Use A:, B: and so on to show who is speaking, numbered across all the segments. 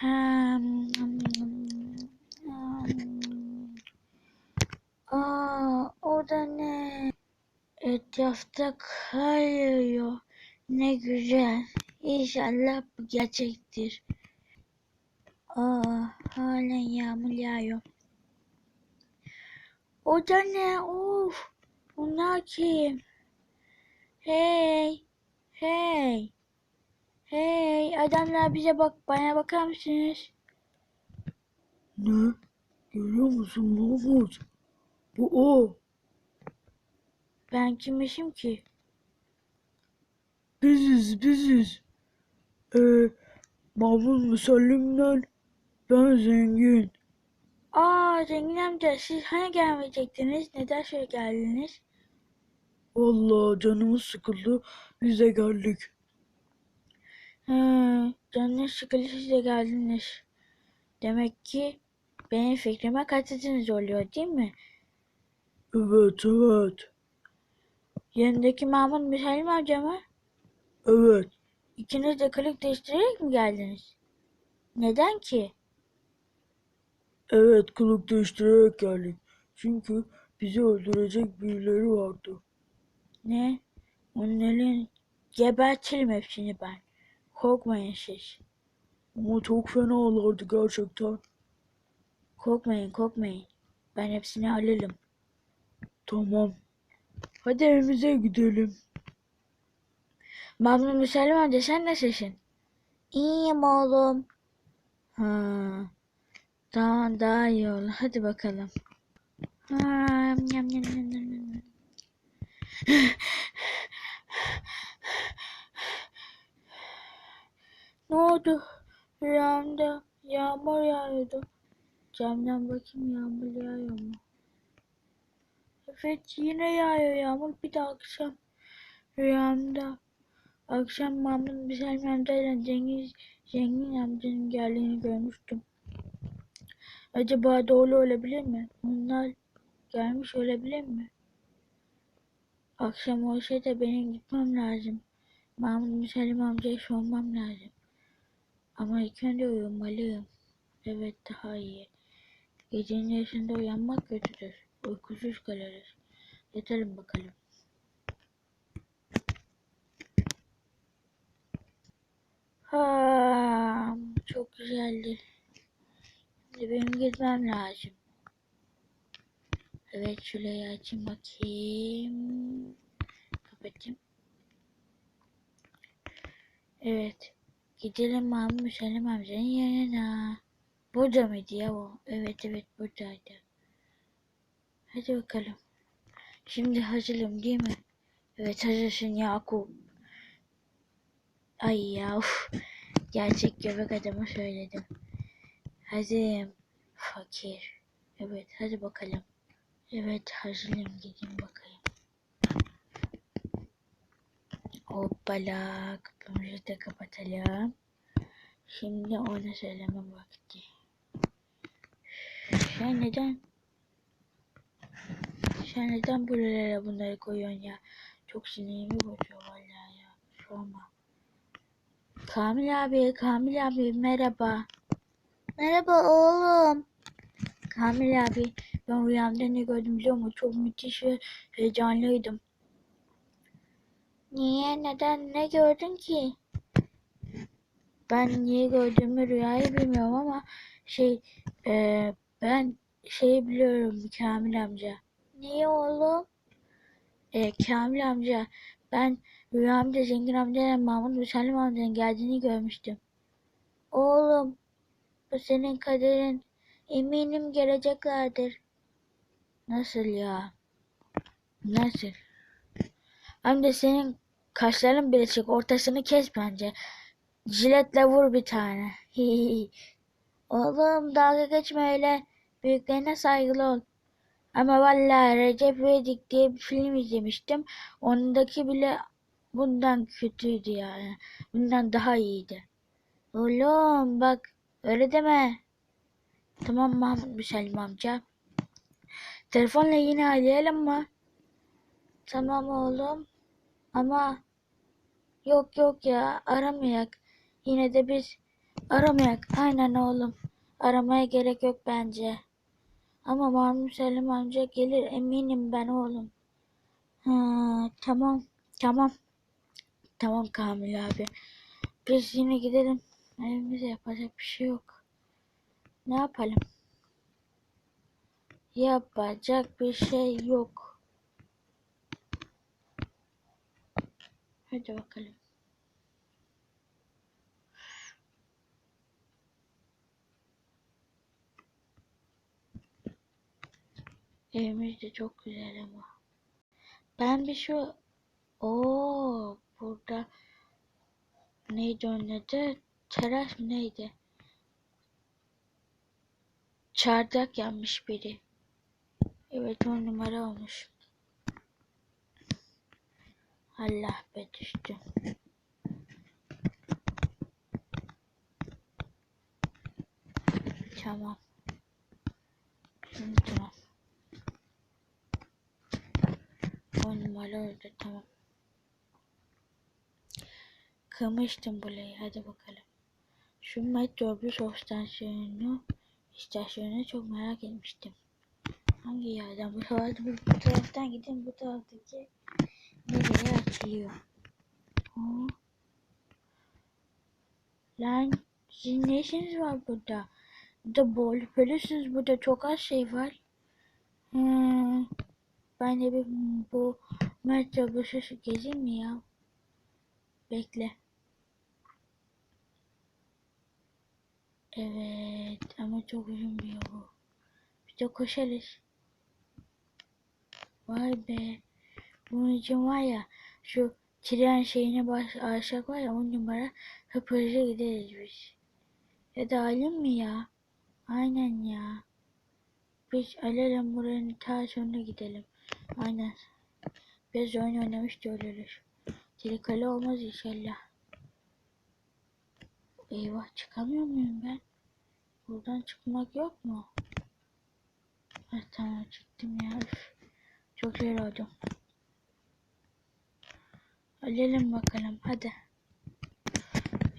A: Aa, o da ne? Etrafta kar yağıyor. Ne güzel. İnşallah bu gerçektir. Aa, halen yağmur yağıyor. O da ne? Of. Bunlar kim? Hey. Hey. Hey. Adamlar bize bak. Bana bakar mısınız?
B: Ne? Görüyor musun Mahmut? Bu o.
A: Ben kimmişim ki?
B: Biziz biziz. Ee, Mahmut Müsellim'den ben zengin.
A: Aa Zengin amca siz hani gelmeyecektiniz? Neden şöyle geldiniz?
B: Vallahi canımız sıkıldı. Biz de geldik.
A: Canınız de geldiniz. Demek ki benim fikrime katıldınız oluyor değil mi?
B: Evet evet.
A: Yanındaki Mahmut Müsellim amca mı?
B: Evet.
A: İkiniz de kılık değiştirerek mi geldiniz? Neden ki?
B: Evet kılık değiştirerek geldik. Çünkü bizi öldürecek birileri vardı.
A: Ne? Onların gebertirim hepsini ben. Korkmayın siz.
B: Ama çok fenalardı gerçekten.
A: Korkmayın korkmayın. Ben hepsini alırım.
B: Tamam. Hadi evimize gidelim.
A: Mahmut Müsellim amca sen nasılsın? İyiyim oğlum. Ha. Tamam daha iyi oldu. Hadi bakalım. Ha, yam, yam, yam, yam, yam, oldu? Rüyamda yağmur yağıyordu. Camdan bakayım yağmur yağıyor mu? Evet yine yağıyor yağmur. Bir de akşam rüyamda. Akşam Mahmut Müsellim amcayla Cengiz Zengin amcanın geldiğini görmüştüm. Acaba doğru olabilir mi? Onlar gelmiş olabilir mi? Akşam olsa da benim gitmem lazım. Mahmut Müsellim amcaya sormam lazım. Ama ilk önce uyumalıyım. Evet daha iyi. Gecenin yarısında uyanmak kötüdür. Uykusuz kalırız. Yatalım bakalım. Ha, çok güzeldi. Şimdi benim gitmem lazım. Evet şurayı açayım bakayım. Kapatayım. Evet. Gidelim Mahmut Müsellim amcanın yanına. Burada mıydı ya o? Evet evet buradaydı. Hadi bakalım. Şimdi hazırım değil mi? Evet hazırsın Yakup. Ay ya uf. Gerçek göbek adamı söyledim. Hazırım. Fakir. Evet hadi bakalım. Evet hazırım gidin bakayım. Hoppala kapımızı da kapatalım. Şimdi ona söyleme vakti. Sen neden? Sen neden buralara bunları koyuyorsun ya? Çok sinirimi bozuyor vallahi ya. Sorma. Kamil abi, Kamil abi merhaba. Merhaba oğlum. Kamil abi, ben rüyamda ne gördüm biliyor musun? Çok müthiş ve heyecanlıydım. Niye, neden, ne gördün ki? Ben niye gördüğümü rüyayı bilmiyorum ama şey, e, ben şeyi biliyorum Kamil amca. Niye oğlum? E, Kamil amca, ben rüyamda Zengin amcayla Mahmut Müsellim amcanın geldiğini görmüştüm. Oğlum, bu senin kaderin. Eminim geleceklerdir. Nasıl ya? Nasıl? Hem de senin kaşların bile çık. Ortasını kes bence. Jiletle vur bir tane. Oğlum dalga geçme öyle. Büyüklerine saygılı ol. Ama vallahi Recep İvedik diye bir film izlemiştim. Ondaki bile bundan kötüydü yani. Bundan daha iyiydi. Oğlum bak öyle deme. Tamam Mahmut Müsellim amca. Telefonla yine arayalım mı? Tamam oğlum. Ama yok yok ya aramayak. Yine de biz Aramayak. Aynen oğlum. Aramaya gerek yok bence. Ama Mahmut Selim amca gelir eminim ben oğlum. Ha, tamam. Tamam. Tamam Kamil abi. Biz yine gidelim. Evimize yapacak bir şey yok. Ne yapalım? Yapacak bir şey yok. Hadi bakalım. Evimiz de çok güzel ama. Ben bir şu Oo burada neydi onun adı? Teras mı neydi? Çardak yanmış biri. Evet on numara olmuş. Allah be düştü. Tamam. Şimdi tamam. On numara öldü tamam. Kırmıştım burayı hadi bakalım. Şu metrobüs istasyonu istasyonunu çok merak etmiştim. Hangi yerden bu bu, bu taraftan gidin bu taraftaki nereye açılıyor? Oo. Lan sizin ne işiniz var burada? Burada bol polisiniz burada çok az şey var. Hmm. Ben de bir bu metrobüsü gezeyim mi ya? Bekle. Evet ama çok uzun bir yol. Bir de koşarız. Vay be. Bunun için var ya şu tren şeyine baş aşağı var ya on numara hıp hızlı gideriz biz. Ya da alayım mı ya? Aynen ya. Biz alalım buranın ta sonuna gidelim. Aynen. Biz oyun oynamış da ölürüz. Tehlikeli olmaz inşallah. Eyvah çıkamıyor muyum ben? Buradan çıkmak yok mu? Ha, tamam çıktım ya. Çok zor oldu. Alalım bakalım hadi.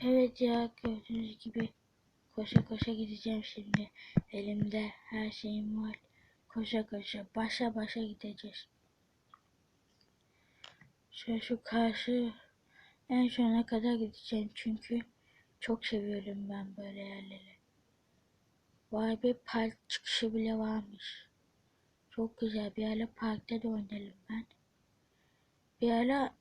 A: Evet ya gördüğünüz gibi koşa koşa gideceğim şimdi. Elimde her şeyim var. Koşa koşa başa başa gideceğiz. Şöyle şu karşı en sona kadar gideceğim çünkü çok seviyorum ben böyle yerleri. Vay be park çıkışı bile varmış. Çok güzel bir ara parkta da oynayalım ben. Bir ara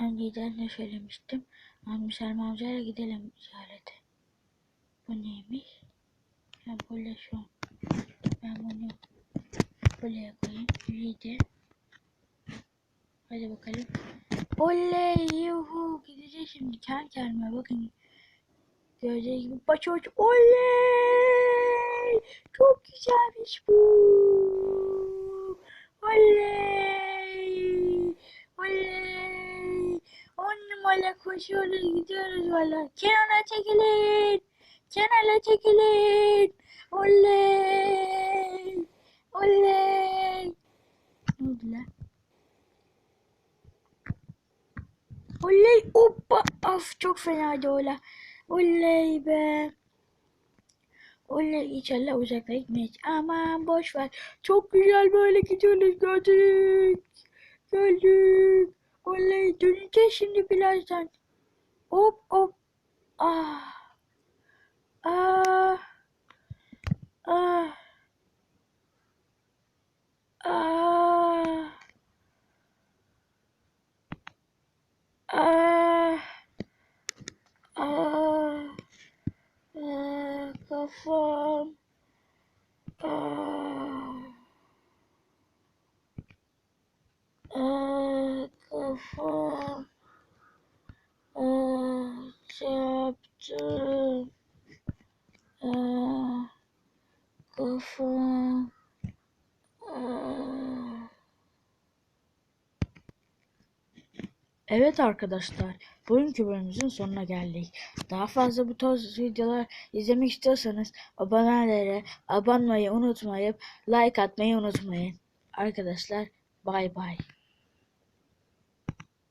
A: önceden de söylemiştim. Amca Selma amcayla gidelim ziyarete. Bu neymiş? Ha böyle şu. Ben bunu buraya koyayım. İyi. Hadi bakalım. Oley yuhu gideceğiz şimdi kendi kendime bakın. Gördüğünüz gibi başuç oley çok güzelmiş bu. Oley oley on numara koşuyoruz gidiyoruz valla. Kenara çekilin. Kenara çekilin. Oley oley. Ne oldu lan? Oley hoppa of çok fenaydı ola. Oley be. Oley inşallah uzakta gitmeyiz. Aman boş ver. Çok güzel böyle gidiyoruz gördük. Gördük. Oley döneceğiz şimdi birazdan. Hop hop. Ah. Ah. Ah. Ah. Ah. Ah. Kafam. Ah. Ah. Kafam. Ah. Çarptım. Ah. Kafam. Ah.
B: Evet arkadaşlar, bugünkü bölümümüzün sonuna geldik. Daha fazla bu tarz videolar izlemek istiyorsanız abonelere abone olmayı unutmayıp like atmayı unutmayın. Arkadaşlar bay bay.